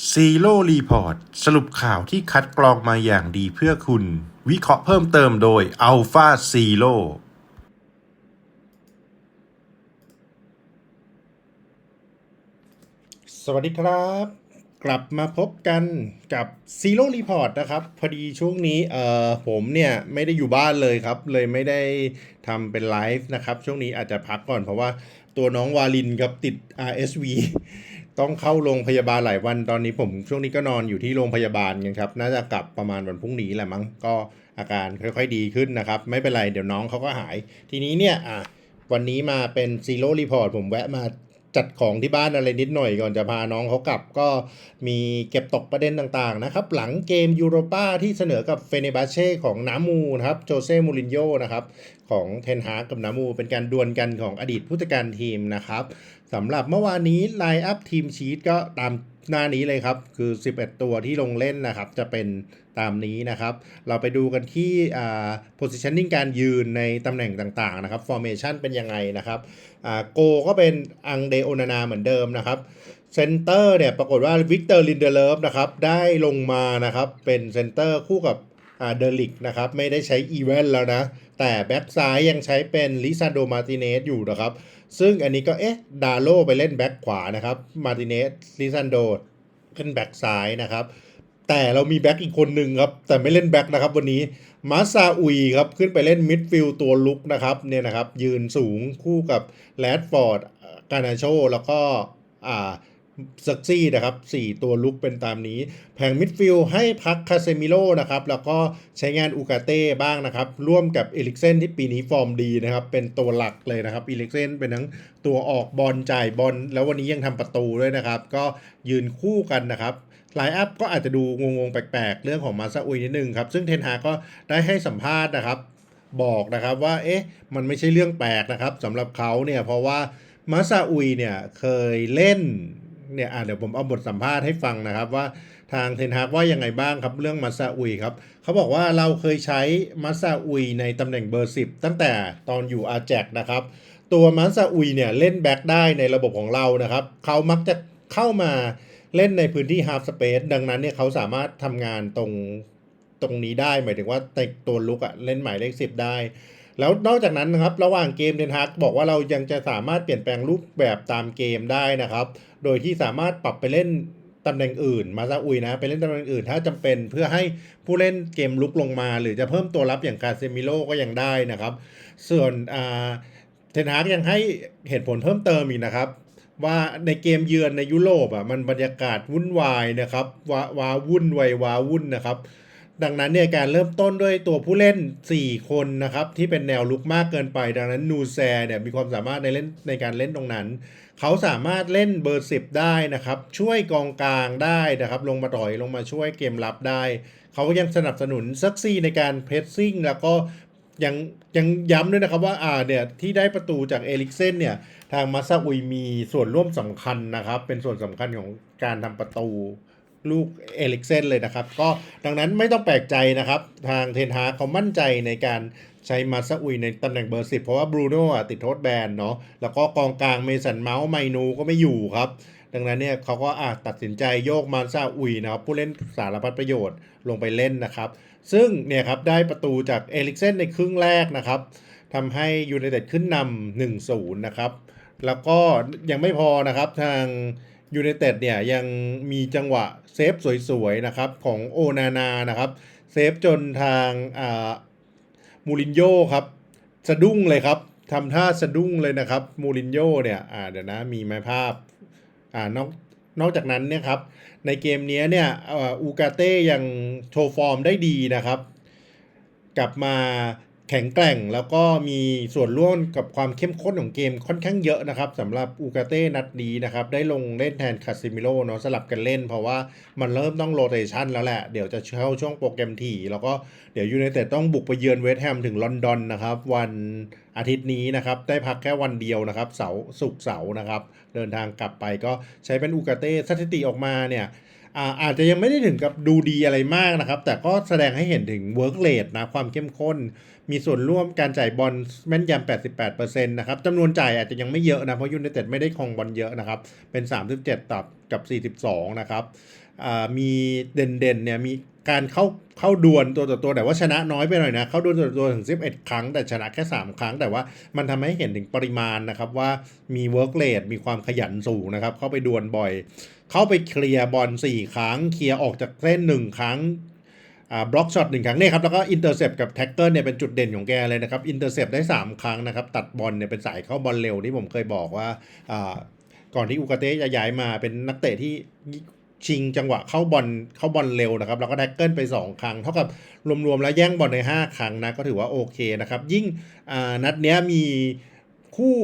ซีโร่รีพอร์ตสรุปข่าวที่คัดกรองมาอย่างดีเพื่อคุณ วิเคราะห์เพิ่มเติมโดย Alpha Zero สวัสดีครับ กลับมาพบกันกับ Zero Report นะครับ พอดีช่วงนี้เอ่อผมเนี่ยไม่ได้อยู่บ้านเลยครับ เลยไม่ได้ทำเป็นไลฟ์นะครับ ช่วงนี้อาจจะพักก่อนเพราะว่าตัวน้องวาลินกับติด RSV ต้องเข้าโรงพยาบาลหลายวันตอนนี้ผมช่วงนี้ก็นอนอยู่ที่โรงพยาบาลกันครับ น่าจะกลับประมาณวันพรุ่งนี้แหละมั้งก็อาการค่อยๆดีขึ้นนะครับ ไม่เป็นไรเดี๋ยวน้องเขาก็หาย ทีนี้เนี่ยอะวันนี้มาเป็นซีโร่รีพอร์ตผมแวะมา จัดของที่บ้านอะไรนิดหน่อยก่อนจะพาน้องเขากลับก็มีเก็บตกประเด็นต่างๆนะครับ หลังเกมยูโรป้าที่เสนอกับเฟเนบาเช่ของน้ำมูนะครับโจเซ่มูรินโญ่นะครับของเทนฮากกับน้ำมูเป็นการดวลกันของอดีตผู้จัดการทีมนะครับสำหรับเมื่อวานนี้ไลน์อัพทีมชีตก็ตาม หน้านี้เลยครับ คือ 11 ตัวที่ลงเล่นนะครับ จะเป็นตามนี้นะครับ เราไปดูกันที่อ่า positioning การยืนในตำแหน่งต่างๆนะครับ formation เป็นยังไงนะครับอ่าโกก็เป็นอังเดโอนานาเหมือนเดิมนะครับเซนเตอร์เนี่ยปรากฏว่าวิกเตอร์ลินเดเลฟนะครับได้ลงมานะครับเป็นเซนเตอร์คู่กับ เดลิกนะครับไม่ได้ใช้อีเวนแล้วนะ แต่แบ็กซ้ายยังใช้เป็นลิซานโดมาติเนสอยู่นะครับ ซึ่งอันนี้ก็เอ๊ะดาโลไปเล่นแบ็กขวานะครับมาติเนสลิซานโดขึ้นแบ็กซ้ายนะครับแต่เรามีแบ็กอีกคนหนึ่งครับ แต่ไม่เล่นแบ็กนะครับวันนี้มาซาอุยครับ ขึ้นไปเล่นมิดฟิลด์ตัวลุกนะครับเนี่ยนะครับ ยืนสูงคู่กับแรดฟอร์ด กานาโชแล้วก็อ่า ซักซี่นะครับ 4 ตัวลุกเป็นตามนี้ แผงมิดฟิลด์ให้พักคาเซมิโลนะครับ แล้วก็ใช้งานอูกาเต้บ้างนะครับ ร่วมกับเอลิกเซนที่ปีนี้ฟอร์มดีนะครับ เป็นตัวหลักเลยนะครับเอลิกเซนเป็นทั้งตัวออกบอลจ่ายบอลแล้ววันนี้ยังทำประตูด้วยนะครับ ก็ยืนคู่กันนะครับไลน์อัพก็อาจจะดูงงๆ แปลกๆ เรื่องของมาซาอุยนิดนึงครับ ซึ่งเทนฮาก็ได้ให้สัมภาษณ์นะครับ บอกนะครับว่าเอ๊ะมันไม่ใช่เรื่องแปลกนะครับสำหรับเขาเนี่ยเพราะว่ามาซาอุยเนี่ยเคยเล่น เนี่ยอะเดี๋ยวผมเอาบทสัมภาษณ์ให้ฟังนะครับว่าทางเทนฮากว่ายังไงบ้างครับเรื่องมาซาอุยครับเขาบอกว่าเราเคยใช้มาซาอุยในตำแหน่งเบอร์ 10 ตั้งแต่ตอนอยู่อาแจกนะครับตัวมาซาอุยเนี่ยเล่นแบ็กได้ในระบบของเรานะครับเขามักจะเข้ามาเล่นในพื้นที่ half space ดังนั้นเนี่ยเขาสามารถทำงานตรงตรงนี้ได้หมายถึงว่าเตะตัวลุกอะเล่นหมายเลขสิบได้ แล้วนอกจากนั้นนะครับระหว่างเกมเดนฮากบอกว่าเรายังจะสามารถเปลี่ยนแปลงรูปแบบตามเกมได้นะครับ โดยที่สามารถปรับไปเล่นตำแหน่งอื่นมาซาอุยนะไปเล่นตำแหน่งอื่น ถ้าจำเป็นเพื่อให้ผู้เล่นเกมลุกลงมา หรือจะเพิ่มตัวรับอย่างคาเซมิโลก็ยังได้นะครับ ส่วนอ่าเทนฮากยังให้เหตุผลเพิ่มเติมอีกนะครับ ว่าในเกมเยือนในยุโรปอะมันบรรยากาศวุ่นวายนะครับว้าวาวุ่นวัยว้าวุ่นนะครับ ดังนั้นเนี่ยการเริ่มต้นด้วยตัวผู้เล่น 4 คนนะครับที่เป็นแนวลุกมากเกินไป ดังนั้นนูแซเนี่ยมีความสามารถในเล่นในการเล่นตรงนั้น เขาสามารถเล่นเบอร์ 10 ได้นะครับ ช่วยกองกลางได้นะครับ ลงมาต่อยลงมาช่วยเกมรับได้ เขาก็ยังสนับสนุนซักซี่ในการเพรสซิ่งแล้วก็ยังยังย้ำด้วยนะครับว่าอ่าเนี่ยที่ได้ประตูจากเอลิกเซนเนี่ยทางมาซาอุยมีส่วนร่วมสำคัญนะครับ เป็นส่วนสำคัญของการทำประตู ลูกเอลิกเซนเลยนะครับ ก็ดังนั้นไม่ต้องแปลกใจนะครับ ทางเทนฮาเขามั่นใจในการใช้มาซาอุยในตำแหน่งเบอร์สิบเพราะว่าบรูโน่ติดโทษแบนเนาะแล้วก็กองกลางเมสันเมาส์ไมนูก็ไม่อยู่ครับ ดังนั้นเนี่ยเขาก็อาจตัดสินใจโยกมาซาอุยนะครับผู้เล่นสารพัดประโยชน์ลงไปเล่นนะครับ ซึ่งเนี่ยครับได้ประตูจากเอลิกเซนในครึ่งแรกนะครับทำให้ยูไนเต็ดขึ้นนำหนึ่งศูนย์นะครับแล้วก็ยังไม่พอนะครับทาง ยูไนเต็ดเนี่ยยังมีจังหวะเซฟสวยๆนะครับของโอนานานะครับเซฟจนทางอ่ามูรินโญ่ครับสะดุ้งเลยครับทำท่าสะดุ้งเลยนะครับมูรินโญ่เนี่ยอ่าเดี๋ยวนะมีไหมภาพอ่านอกนอกจากนั้นเนี่ยครับในเกมนี้เนี่ยอ่ออูกาเต้ยังโชว์ฟอร์มได้ดีนะครับ กลับมา แข็งแกร่งแล้วก็มีส่วนร่วมกับความเข้มข้นของเกมค่อนข้างเยอะนะครับสำหรับอูกาเต้นัดนี้นะครับ ได้ลงเล่นแทนคาซิมิโลเนาะสลับกันเล่น เพราะว่ามันเริ่มต้องโรเตชันแล้วแหละ เดี๋ยวจะเข้าช่วงโปรแกรมถี่ แล้วก็เดี๋ยวยูไนเต็ดต้องบุกไปเยือนเวสต์แฮมถึงลอนดอนนะครับ วันอาทิตย์นี้นะครับ ได้พักแค่วันเดียวนะครับ เสาร์ศุกร์เสาร์นะครับ เดินทางกลับไปก็ใช้เป็นอูกาเต้สถิติออกมาเนี่ย อาอาจจะยังไม่ได้ถึงกับดูดีอะไรมากนะครับ แต่ก็แสดงให้เห็นถึงเวิร์กเลดนะความเข้มข้น มีส่วนร่วมการจ่ายบอลแม่นยำ88%นะครับจำนวนจ่ายอาจจะยังไม่เยอะนะ เพราะยูไนเต็ดไม่ได้ครองบอลเยอะนะครับ เป็น 37 ตับกับ 42 นะครับมีเด่นๆเนี่ยมี การเข้าเข้าดวลตัวต่อตัวแต่ว่าชนะน้อยไปหน่อยนะ เข้าดวลตัวต่อตัวถึง 11 ครั้ง แต่ชนะแค่ 3 ครั้ง แต่ว่ามันทำให้เห็นถึงปริมาณนะครับว่ามี work rate มีความขยันสูงนะครับ เข้าไปดวลบ่อย เข้าไปเคลียร์บอล4 ครั้ง เคลียร์ออกจากเส้น 1 ครั้งอ่าบล็อกช็อตหนึ่งครั้งเนี่ยครับแล้วก็อินเตอร์เซปกับแท็กเกิลเนี่ยเป็นจุดเด่นของแกเลยนะครับอินเตอร์เซปได้ 3 ครั้งนะครับ ตัดบอลเนี่ยเป็นสายเข้าบอลเร็วที่ผมเคยบอกว่าอ่าก่อนที่อุกาเตะจะย้ายมาเป็นนักเตะที่ ชิงจังหวะเข้าบอลเข้าบอลเร็วนะครับ แล้วก็แท็กเกิลไป 2 ครั้ง เท่ากับรวมๆแล้วแย่งบอลใน 5 ครั้งนะ ก็ถือว่าโอเคนะครับ ยิ่งนัดเนี้ยมีคู่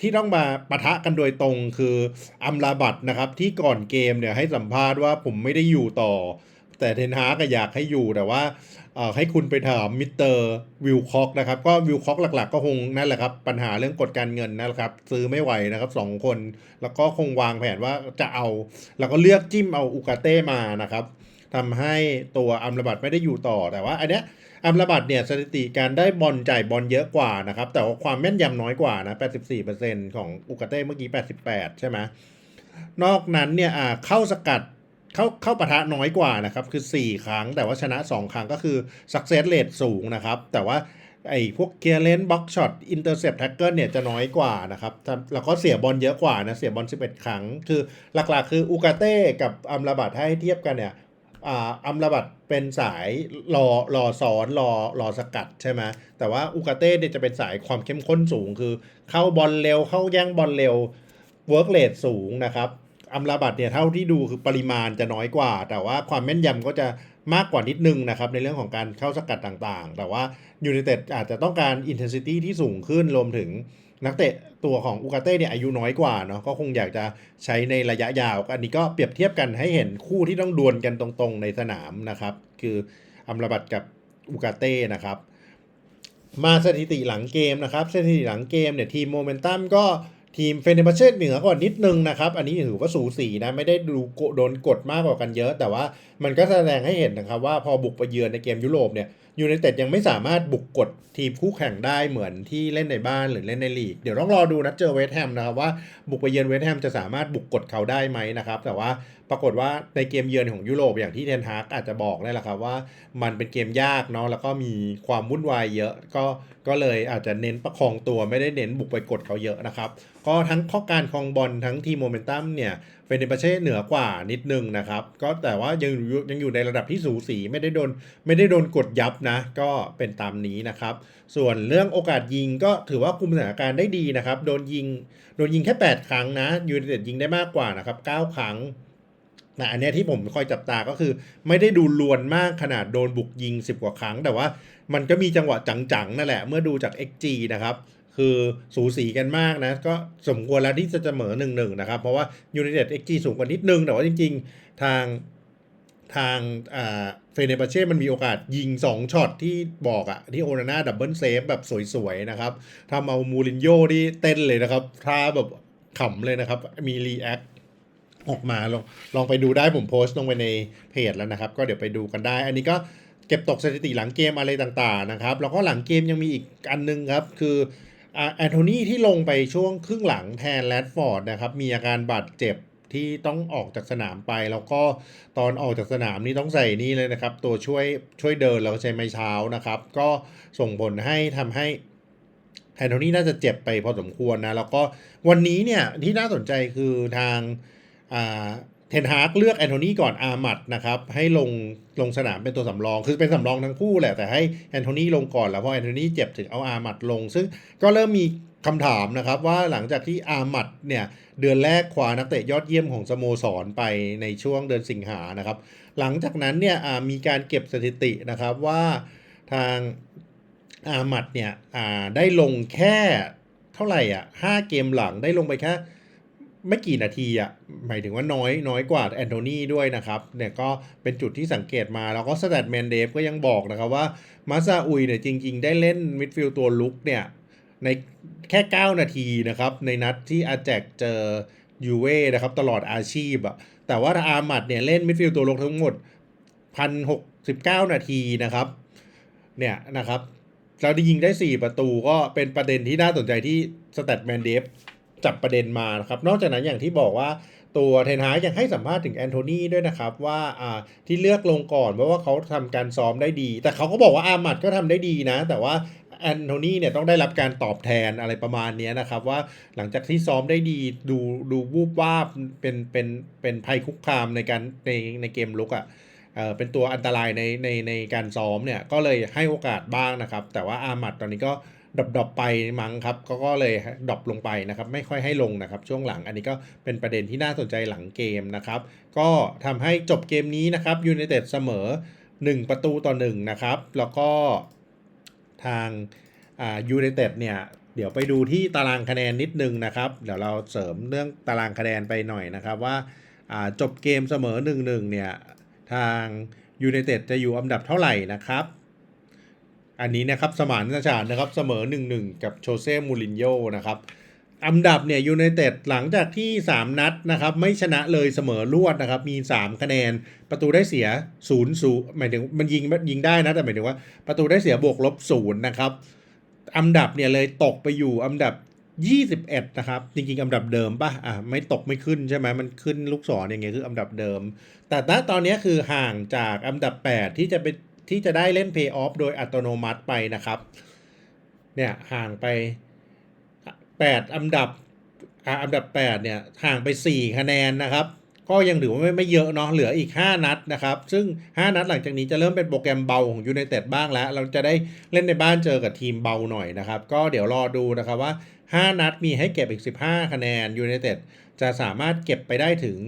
ที่ต้องมาปะทะกันโดยตรงคืออัมลาบัตนะครับ ที่ก่อนเกมเนี่ยให้สัมภาษณ์ว่าผมไม่ได้อยู่ต่อ แต่เทนฮาร์กอยากให้อยู่แต่ว่าให้คุณไปถามมิสเตอร์วิลคอกนะครับ ก็วิลคอกหลักๆ ก็คงนั่นแหละครับ ปัญหาเรื่องกฎการเงินนั่นแหละครับ ซื้อไม่ไหวนะครับสองคน แล้วก็คงวางแผนว่าจะเอา แล้วก็เลือกจิ้มเอาอุกาเต้มานะครับทำให้ตัวอัมราบัตไม่ได้อยู่ต่อแต่ว่าอันเนี้ยอัมราบัตเนี่ยสถิติการได้บอลจ่ายบอลเยอะกว่านะครับ แต่ว่าความแม่นยำน้อยกว่านะ84%ของอุกาเต้เมื่อกี้ 88 ใช่ไหมนอกนั้นเนี่ยเข้าสกัด เข้าเข้าปะทะน้อยกว่านะครับ คือ 4 ครั้ง แต่ว่าชนะ 2 ครั้งก็คือ success rate สูงนะครับ แต่ว่าไอ้พวกเกียร์เลนบ็อกช็อตอินเตอร์เซปแท็กเกิลเนี่ยจะน้อยกว่านะครับแล้วก็เสียบอลเยอะกว่านะเสียบอล11 ครั้ง คือหลักๆ คืออูกาเต้กับอัมราบัตให้เทียบกันเนี่ยอ่าอัมราบัตเป็นสายรอรอซ้อนรอรอสกัดใช่ไหมแต่ว่าอูกาเต้เนี่ยจะเป็นสายความเข้มข้นสูง คือเข้าบอลเร็วเข้าแย่งบอลเร็วเวิร์กเรทสูงนะครับ อัมราบัตเนี่ยเท่าที่ดูคือปริมาณจะน้อยกว่า แต่ว่าความแม่นยำก็จะมากกว่านิดนึงนะครับในเรื่องของการเข้าสกัดต่างๆ แต่ว่ายู i นเต็ดอาจจะต้องการอินเทนซิตี้ที่สูงขึ้นรวมถึงนักเตะตัวของอูกาเต้เนี่ยอายุน้อยกว่าเนาะก็คงอยากจะใช้ในระยะยาวอันนี้ก็เปรียบเทียบกันให้เห็นคู่ที่ต้องดวลกันตรงๆในสนามนะครับ คืออัมราบัตกับอูกาเต้นะครับ มาสถิติหลังเกมนะครับสถิติหลังเกมเนี่ยทีมโมเมนตัมก็ ทีมเฟเนบัเช่เหนือกว่านิดนึงนะครับ อันนี้ถือว่าสูสีนะ ไม่ได้ดูโดนกดมากกว่ากันเยอะ แต่ว่ามันก็แสดงให้เห็นนะครับว่าพอบุกไปเยือนในเกมยุโรปเนี่ยยูไนเต็ดยังไม่สามารถบุกกดทีมคู่แข่งได้เหมือนที่เล่นในบ้านหรือเล่นในลีก เดี๋ยวต้องรอดูนะเจอเวสต์แฮมนะครับว่าบุกไปเยือนเวสต์แฮมจะสามารถบุกกดเขาได้ไหมนะครับ แต่ว่า ปรากฏว่าในเกมเยือนของยุโรปอย่างที่เทนฮากอาจจะบอกนี่แหละครับว่ามันเป็นเกมยากเนาะแล้วก็มีความวุ่นวายเยอะก็ก็เลยอาจจะเน้นประคองตัวไม่ได้เน้นบุกไปกดเขาเยอะนะครับ ก็ทั้งข้อการครองบอลทั้งทีโมเมนตัมเนี่ยเฟเนบาเช่เหนือกว่านิดนึงนะครับ ก็แต่ว่ายังยังอยู่ในระดับที่สูสีไม่ได้โดนไม่ได้โดนกดยับนะ ก็เป็นตามนี้นะครับ ส่วนเรื่องโอกาสยิงก็ถือว่าคุมสถานการณ์ได้ดีนะครับ โดนยิงโดนยิงแค่ 8 ครั้งนะยู i นเต็ดยิงได้มากกว่านะครับ9ครั้ง นะอันเนี้ยที่ผมคอยจับตาก็คือ ไม่ได้ดูลวนมากขนาดโดนบุกยิง 10 กว่าครั้ง แต่ว่ามันก็มีจังหวะจังๆนั่นแหละ เมื่อดูจาก XG นะครับ คือสูสีกันมากนะ ก็สมควรแล้วที่จะเสมอหนึ่งหนึ่งนะครับ เพราะว่ายู i นเต็ด XG สูงกว่านิดนึง แต่ว่าจริงๆ ทางทางเฟเนบาเช่มันมีโอกาสยิง 2ช็อตที่บอกอะที่โอนาน่าดับเบิลเซฟแบบสวยๆนะครับทำเอามูรินโญ่ที่เต้นเลยนะครับท่าแบบขำเลยนะครับ มีรีแอค ออกมาลองลองไปดูได้ผมโพสต์ลงไปในเพจแล้วนะครับ ก็เดี๋ยวไปดูกันได้ อันนี้ก็เก็บตกสถิติหลังเกมอะไรต่างๆนะครับ แล้วก็หลังเกมยังมีอีกอันนึงครับ คืออแอนโทนีที่ลงไปช่วงครึ่งหลังแทนแรดฟอร์ดนะครับ มีอาการบาดเจ็บที่ต้องออกจากสนามไป แล้วก็ตอนออกจากสนามนี่ต้องใส่นี่เลยนะครับ ตัวช่วยช่วยเดินแล้วก็ใช้ไม้เท้านะครับ ก็ส่งผลให้ทำให้แอนโทนีน่าจะเจ็บไปพอสมควรนะ แล้วก็วันนี้เนี่ยที่น่าสนใจคือทาง เทนฮากเลือกแอนโทนีก่อนอามัดนะครับให้ลงลงสนามเป็นตัวสำรอง คือเป็นสำรองทั้งคู่แหละแต่ให้แอนโทนีลงก่อนแล้วพอแอนโทนีเจ็บถึงเอาอามัดลง ซึ่งก็เริ่มมีคำถามนะครับว่าหลังจากที่อามัดเนี่ยเดือนแรกคว้านักเตะยอดเยี่ยมของสโมสรไปในช่วงเดือนสิงหานะครับ หลังจากนั้นเนี่ยมีการเก็บสถิตินะครับว่าทางอามัดเนี่ยได้ลงแค่เท่าไหร่อะห้าเกมหลังได้ลงไปแค่ ไม่กี่นาทีอะหมายถึงว่าน้อยน้อยกว่าแอนโทนีด้วยนะครับเนี่ยก็เป็นจุดที่สังเกตมา แล้วก็สแตทแมนเดฟก็ยังบอกนะครับว่ามาซาอุยเนี่ยจริง ๆ ได้เล่นมิดฟิลด์ตัวลุกเนี่ยในแค่ 9 นาทีนะครับในนัดที่อาแจกเจอยูเว่นะครับตลอดอาชีพอะแต่ว่าอาร์มัดเนี่ยเล่นมิดฟิลด์ตัวลงทั้งหมด 1,069 นาทีนะครับเนี่ยนะครับแล้วได้ยิงได้ 4 ประตูก็เป็นประเด็นที่น่าสนใจที่สแตทแมนเดฟ จับประเด็นมานะครับ นอกจากนั้นอย่างที่บอกว่าตัวเทนฮายังให้สัมภาษณ์ถึงแอนโทนีด้วยนะครับว่าที่เลือกลงก่อนเพราะว่าเขาทำการซ้อมได้ดี แต่เขาก็บอกว่าอาร์มัดก็ทำได้ดีนะ แต่ว่าแอนโทนีเนี่ยต้องได้รับการตอบแทนอะไรประมาณนี้นะครับ ว่าหลังจากที่ซ้อมได้ดีดูดูวูบวาบเป็นเป็นเป็นภัยคุกคามในการในในเกมลุกอะ่ะเอ่อเป็นตัวอันตรายในในในการซ้อมเนี่ยก็เลยให้โอกาสบ้างนะครับ แต่ว่าอามัดตอนนี้ก็ ดรอปดรอปไปมั้งครับก็ก็เลยดรอปลงไปนะครับ ไม่ค่อยให้ลงนะครับ ช่วงหลังอันนี้ก็เป็นประเด็นที่น่าสนใจหลังเกมนะครับ ก็ทำให้จบเกมนี้นะครับยู i นเต็ดเสมอ 1 ประตูต่อ1นะครับ แล้วก็ทางอ่ายู i นเต็ดเนี่ยเดี๋ยวไปดูที่ตารางคะแนนนิดนึงนะครับ เดี๋ยวเราเสริมเรื่องตารางคะแนนไปหน่อยนะครับว่าอ่าจบเกมเสมอ 1-1 เนี่ย ทางยู i นเต็ดจะอยู่อันดับเท่าไหร่นะครับ อันนี้นะครับสมานฉันนะครับเสมอ 1-1 กับโชเซ่มูรินโญ่นะครับอันดับเนี่ยยู i นเต็ดหลังจากที่ 3 นัดนะครับไม่ชนะเลยเสมอรวดนะครับมี 3 คะแนน ประตูได้เสีย0ูนย์หมายถึงมันยิงยิงได้นะแต่หมายถึงว่าประตูได้เสียบวกลบศูนย์นะครับอันดับเนี่ยเลยตกไปอยู่อันดับ 21 นะครับ จริงๆอันดับเดิมป่ะอะไม่ตกไม่ขึ้นใช่ไหมมันขึ้นลูกศรอย่างเงี้ยคืออันดับเดิม แต่ณตอนนี้คือห่างจากอันดับ 8 ที่จะเป็น ที่จะได้เล่น Pay Off โดยอัตโนมัติไปนะครับ เนี่ยห่างไป 8 อันดับอันดับ 8 เนี่ยห่างไป 4 คะแนนนะครับ ก็ยังถือว่าไม่ไม่เยอะเนาะเหลืออีก 5 นัดนะครับ ซึ่ง 5 นัดหลังจากนี้จะเริ่มเป็นโปรแกรมเบาของยู i นเต็ดบ้างแล้ว เราจะได้เล่นในบ้านเจอกับทีมเบาหน่อยนะครับ ก็เดี๋ยวรอดูนะครับว่า 5 นัดมีให้เก็บอีก 15 คะแนนยู i นเต็ดจะสามารถเก็บไปได้ถึง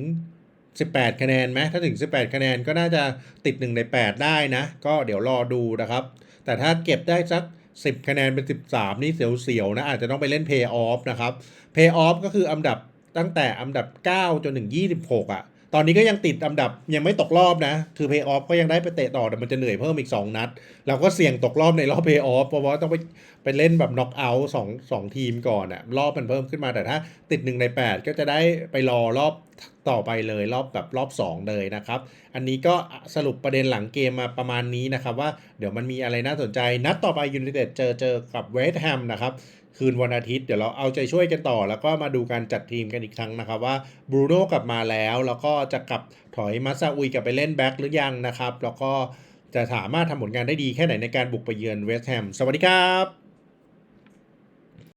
18 คะแนนไหมถ้าถึง 18 คะแนนก็น่าจะติด 1 ใน 8 ได้นะ ก็เดี๋ยวรอดูนะครับ แต่ถ้าเก็บได้สัก 10 คะแนนเป็น 13 นี่เสียวๆนะ อาจจะต้องไปเล่นเพย์ออฟนะครับเพย์ออฟก็คืออันดับตั้งแต่อันดับ 9 จนถึง 26อะ ตอนนี้ก็ยังติดอันดับยังไม่ตกรอบนะ คือ Pay Off ก็ยังได้ไปเตะต่อแต่มันจะเหนื่อยเพิ่มอีก 2 นัด เราก็เสี่ยงตกรอบในรอบ Pay Off เพราะว่าต้องไปไปเล่นแบบ Knock Out 2 2ทีมก่อนอะรอบมันเพิ่มขึ้นมาแต่ถ้าติด 1 ใน 8 ก็จะได้ไปรอรอบต่อไปเลยรอบแบบรอบ 2 เลยนะครับ อันนี้ก็สรุปประเด็นหลังเกมมาประมาณนี้นะครับ ว่าเดี๋ยวมันมีอะไรน่าสนใจนัดต่อไปยู i นเต็ดเจอเจอกับเวสต์แฮมนะครับ คืนวันอาทิตย์เดี๋ยวเราเอาใจช่วยกันต่อ แล้วก็มาดูการจัดทีมกันอีกครั้งนะครับว่าบรูโน่กลับมาแล้ว แล้วก็จะกลับถอยมาซาอุยกลับไปเล่นแบ็คหรือยังนะครับ แล้วก็จะสามารถทำผลงานได้ดีแค่ไหนในการบุกไปเยือนเวสต์แฮมสวัสดีครับ